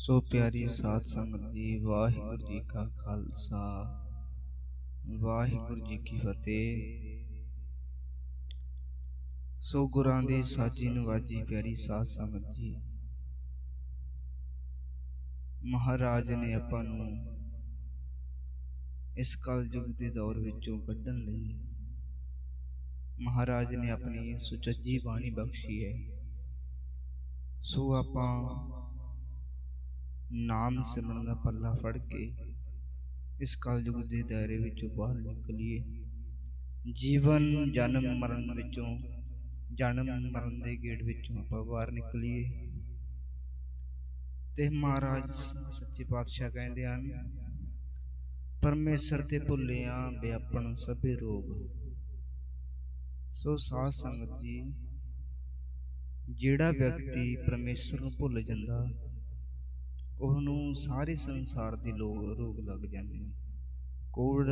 ਸੋ ਪਿਆਰੀ ਸਾਧ ਸੰਗਤ ਜੀ, ਵਾਹਿਗੁਰੂ ਜੀ ਕਾ ਖਾਲਸਾ। ਵਾਹਿਗੁਰੂ ਜੀ ਕੀ ਫਤਿਹ। ਸੋ ਗੁਰਾਂ ਦੀ ਸਾਜੀ ਨਵਾਜੀ ਪਿਆਰੀ ਸਾਧ ਸੰਗਤ ਜੀ, ਮਹਾਰਾਜ ਨੇ ਆਪਾਂ ਨੂੰ ਇਸ ਕਲਯੁਗ ਦੇ ਦੌਰ ਵਿੱਚੋਂ ਕੱਢਣ ਲਈ ਮਹਾਰਾਜ ਨੇ ਆਪਣੀ ਸੁਚੱਜੀ ਬਾਣੀ ਬਖਸ਼ੀ ਹੈ। ਸੋ ਆਪਾਂ ਨਾਮ ਸਿਮਰਨ ਦਾ ਪੱਲਾ ਫੜ ਕੇ ਇਸ ਕਲਯੁਗ ਦੇ ਦਾਇਰੇ ਵਿੱਚੋਂ ਬਾਹਰ ਨਿਕਲੀਏ। ਜੀਵਨ ਜਨਮ ਮਰਨ ਵਿੱਚੋਂ ਜਨਮ ਮਰਨ ਦੇ ਗੇੜ ਵਿੱਚੋਂ ਆਪਾਂ ਬਾਹਰ ਨਿਕਲੀਏ। ਤੇ ਮਹਾਰਾਜ ਸੱਚੇ ਪਾਤਸ਼ਾਹ ਕਹਿੰਦੇ ਹਨ ਪਰਮੇਸ਼ਰ ਤੇ ਭੁੱਲਿਆ ਵਿਆਪਣ ਸਭੇ ਰੋਗ। ਸੋ ਸਾਧ ਸੰਗਤ ਜੀ ਜਿਹੜਾ ਵਿਅਕਤੀ ਪਰਮੇਸ਼ਰ ਨੂੰ ਭੁੱਲ ਜਾਂਦਾ ਉਹਨੂੰ ਸਾਰੇ ਸੰਸਾਰ ਦੇ ਲੋਕ ਰੋਗ ਲੱਗ ਜਾਂਦੇ ਨੇ। ਕੋੜ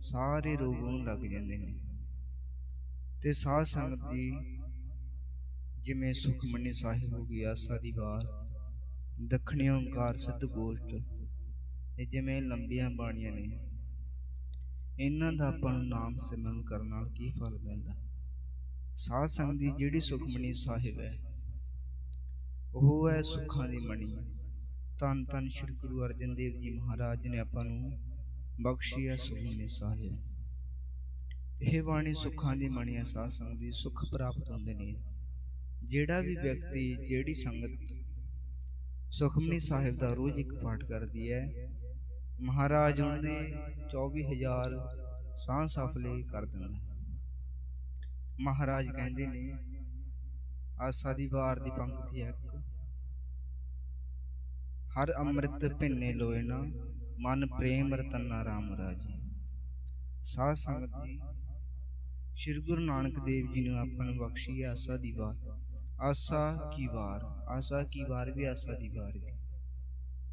ਸਾਰੇ ਰੋਗ ਨੂੰ ਲੱਗ ਜਾਂਦੇ ਨੇ। ਤੇ ਸਾਧ ਸੰਗਤ ਦੀ ਜਿਵੇਂ ਸੁਖਮਨੀ ਸਾਹਿਬ ਹੋ ਗਈ, ਆਸਾ ਦੀ ਵਾਰ, ਦੱਖਣੀ ਓੰਕਾਰ ਸਿੱਧ ਗੋਸ਼ਟ ਇਹ ਜਿਵੇਂ ਲੰਬੀਆਂ ਬਾਣੀਆਂ ਨੇ, ਇਹਨਾਂ ਦਾ ਆਪਾਂ ਨੂੰ ਨਾਮ ਸਿਮਰਨ ਕਰਨ ਨਾਲ ਕੀ ਫਲ ਮਿਲਦਾ? ਸਾਧ ਸੰਗਤ ਦੀ ਜਿਹੜੀ ਸੁਖਮਨੀ ਸਾਹਿਬ ਹੈ, ਉਹ ਹੈ ਸੁੱਖਾਂ ਦੀ ਮਣੀ। ਤਨ ਤਨ ਸ੍ਰੀ ਗੁਰੂ ਅਰਜਨ ਦੇਵ ਜੀ ਮਹਾਰਾਜ ਨੇ ਆਪਾਂ ਨੂੰ ਬਖਸ਼ੀ ਹੈ ਸਾਹਿਬ ਇਹ ਬਾਣੀ ਸੁੱਖਾਂ ਦੀ ਮਣੀ ਹੈ ਸਾਧ ਸੰਗਤ ਦੀ, ਸੁੱਖ ਪ੍ਰਾਪਤ ਹੁੰਦੇ ਨੇ। ਜਿਹੜਾ ਵੀ ਵਿਅਕਤੀ, ਜਿਹੜੀ ਸੰਗਤ ਸੁਖਮਨੀ ਸਾਹਿਬ ਦਾ ਰੋਜ਼ ਇੱਕ ਪਾਠ ਕਰਦੀ ਹੈ, ਮਹਾਰਾਜ ਉਹਦੇ 24000 ਸਾਹ ਸਫਲੇ ਕਰ ਦਿੰਦਾ। ਮਹਾਰਾਜ ਕਹਿੰਦੇ ਨੇ, ਆਸਾ ਦੀ ਵਾਰ ਦੀ ਪੰਕਤੀ ਹੈ ਹਰ ਅੰਮ੍ਰਿਤ ਭਿੰਨੇ ਲੋਏ ਨਾ, ਮਨ ਪ੍ਰੇਮ ਰਤਨਾ ਰਾਮ ਰਾਜੀ। ਸਾਧ ਸੰਗਤ ਜੀ, ਸ੍ਰੀ ਗੁਰੂ ਨਾਨਕ ਦੇਵ ਜੀ ਨੇ ਆਪਾਂ ਨੂੰ ਬਖਸ਼ੀ ਹੈ ਆਸਾ ਦੀ ਵਾਰ। ਆਸਾ ਕੀ ਵਾਰ, ਆਸਾ ਕੀ ਵਾਰ ਵੀ ਆਸਾ ਦੀ ਵਾਰ ਵੀ।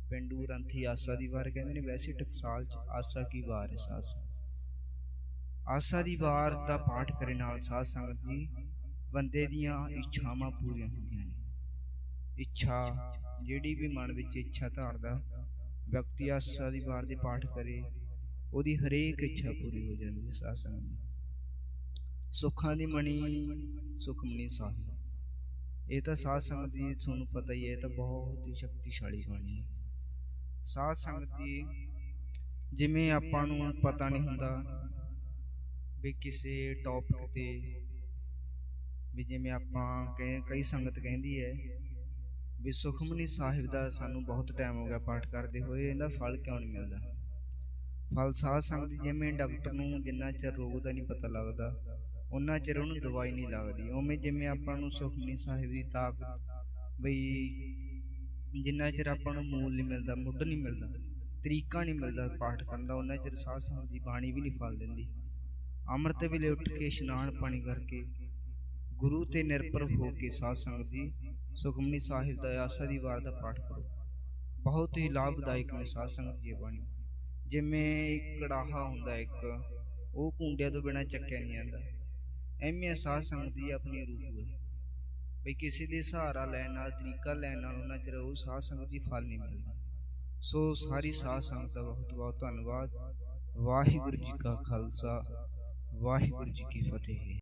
ਪਿੰਡੂ ਰੰਥੀ ਆਸਾ ਦੀ ਵਾਰ ਕਹਿੰਦੇ ਨੇ, ਵੈਸੇ ਟਕਸਾਲ ਚ ਆਸਾ ਕੀ ਵਾਰ ਹੈ ਸਾਧ ਆਸਾ ਦੀ ਵਾਰ ਦਾ ਪਾਠ ਕਰਨ ਨਾਲ ਸਾਧ ਸੰਗਤ ਜੀ, ਬੰਦੇ ਦੀਆਂ ਇੱਛਾਵਾਂ ਪੂਰੀਆਂ ਹੁੰਦੀਆਂ ਨੇ। ਇੱਛਾ, ਜਿਹੜੀ ਵੀ ਮਨ ਵਿੱਚ ਇੱਛਾ ਧਾਰਦਾ, ਵਿਅਕਤੀ ਆਸਾ ਦੀ ਵਾਰ ਦੇ ਪਾਠ ਕਰੇ, ਉਹਦੀ ਹਰੇਕ ਇੱਛਾ ਪੂਰੀ ਹੋ ਜਾਂਦੀ ਹੈ ਸਾਧ ਸੰਗਤ ਸੁੱਖਾਂ ਦੀ ਮਣੀ, ਸੁਖਮਨੀ ਸਾਹਿਬ ਇਹ ਤਾਂ ਸਾਧ ਸੰਗਤ ਜੀ ਤੁਹਾਨੂੰ ਪਤਾ ਹੀ ਹੈ, ਇਹ ਤਾਂ ਬਹੁਤ ਹੀ ਸ਼ਕਤੀਸ਼ਾਲੀ ਬਾਣੀ ਹੈ। ਸਾਧ ਸੰਗਤ ਜੀ ਜਿਵੇਂ ਆਪਾਂ ਨੂੰ ਪਤਾ ਨਹੀਂ ਹੁੰਦਾ ਵੀ ਕਿਸੇ ਟੌਪਿਕ ਤੇ ਵੀ ਜਿਵੇਂ ਆਪਾਂ ਕਈ ਸੰਗਤ ਕਹਿੰਦੀ ਹੈ ਵੀ ਸੁਖਮਨੀ ਸਾਹਿਬ ਦਾ ਸਾਨੂੰ ਬਹੁਤ ਟਾਈਮ ਹੋ ਗਿਆ ਪਾਠ ਕਰਦੇ ਹੋਏ, ਇਹਦਾ ਫਲ ਕਿਉਂ ਨਹੀਂ ਮਿਲਦਾ? ਫਲ ਸਾਧ ਸੰਗਤ ਜਿਵੇਂ ਡਾਕਟਰ ਨੂੰ ਜਿੰਨਾ ਚਿਰ ਰੋਗ ਦਾ ਨਹੀਂ ਪਤਾ ਲੱਗਦਾ ਉਹਨਾਂ ਚਿਰ ਉਹਨੂੰ ਦਵਾਈ ਨਹੀਂ ਲੱਗਦੀ। ਉਵੇਂ ਜਿਵੇਂ ਆਪਾਂ ਨੂੰ ਸੁਖਮਨੀ ਸਾਹਿਬ ਦੀ ਤਾਕਤ ਬਈ ਜਿੰਨਾ ਚਿਰ ਆਪਾਂ ਨੂੰ ਮੂਲ ਨਹੀਂ ਮਿਲਦਾ, ਮੁੱਢ ਨਹੀਂ ਮਿਲਦਾ, ਤਰੀਕਾ ਨਹੀਂ ਮਿਲਦਾ ਪਾਠ ਕਰਨ ਦਾ ਉਹਨਾਂ ਚਿਰ ਸਾਧ ਸੰਗਤ ਦੀ ਬਾਣੀ ਵੀ ਨਹੀਂ ਫਲ ਦਿੰਦੀ। ਅੰਮ੍ਰਿਤ ਵੇਲੇ ਉੱਠ ਕੇ ਇਸ਼ਨਾਨ ਪਾਣੀ ਕਰਕੇ ਗੁਰੂ ਤੇ ਨਿਰਭਰ ਹੋ ਕੇ ਸਾਧ ਸੰਗਤ ਦੀ ਸੁਖਮਨੀ ਸਾਹਿਬ ਦਾ ਆਸਾ ਦੀ ਵਾਰ ਦਾ ਪਾਠ ਕਰੋ ਬਹੁਤ ਹੀ ਲਾਭਦਾਇਕ ਨੇ ਸਾਧ ਸੰਗਤ ਦੀ ਬਾਣੀ। ਜਿਵੇਂ ਇੱਕ ਕੜਾਹਾ ਹੁੰਦਾ ਇੱਕ ਉਹ ਕੁੰਡਿਆਂ ਤੋਂ ਬਿਨਾ ਚੱਕਿਆ ਨਹੀਂ ਜਾਂਦਾ। ਐਵੇਂ ਸਾਧ ਸੰਗਤ ਦੀ ਆਪਣੀ ਰੂਪ ਹੈ। ਬਈ ਕਿਸੇ ਦੇ ਸਹਾਰਾ ਲੈਣ ਨਾਲ ਤਰੀਕਾ ਲੈਣ ਨਾਲ ਉਹਨਾਂ ਚਿਰ ਉਹ ਸਾਧ ਸੰਗਤ ਦੀ ਫਲ ਨਹੀਂ ਮਿਲਦਾ। ਸੋ ਸਾਰੀ ਸਾਧ ਸੰਗਤ ਦਾ ਬਹੁਤ ਬਹੁਤ ਧੰਨਵਾਦ। ਵਾਹਿਗੁਰੂ ਜੀ ਕਾ ਖਾਲਸਾ। ਵਾਹਿਗੁਰੂ ਜੀ ਕੀ ਫਤਿਹ।